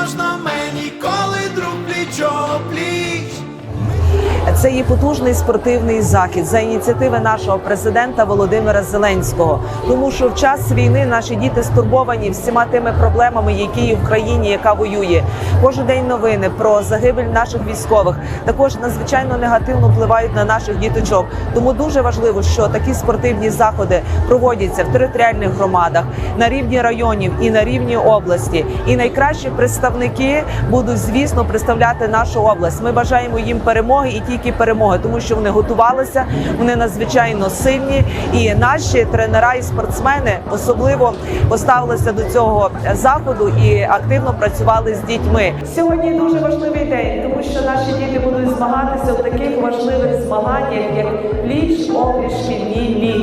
можна мені, коли друг пліч пліч. Це є потужний спортивний захід за ініціативи нашого президента Володимира Зеленського. Тому що в час війни наші діти стурбовані всіма тими проблемами, які є в країні, яка воює. Кожен день новини про загибель наших військових також надзвичайно негативно впливають на наших діточок. Тому дуже важливо, що такі спортивні заходи проводяться в територіальних громадах на рівні районів і на рівні області. І найкращі представники будуть, звісно, представляти нашу область. Ми бажаємо їм перемоги і тільки перемоги, тому що вони готувалися, вони надзвичайно сильні. І наші тренера і спортсмени особливо поставилися до цього заходу і активно працювали з дітьми. Сьогодні дуже важливий день, тому що наші діти будуть змагатися в таких важливих змаганнях, як пліч опліч шкільній лігі.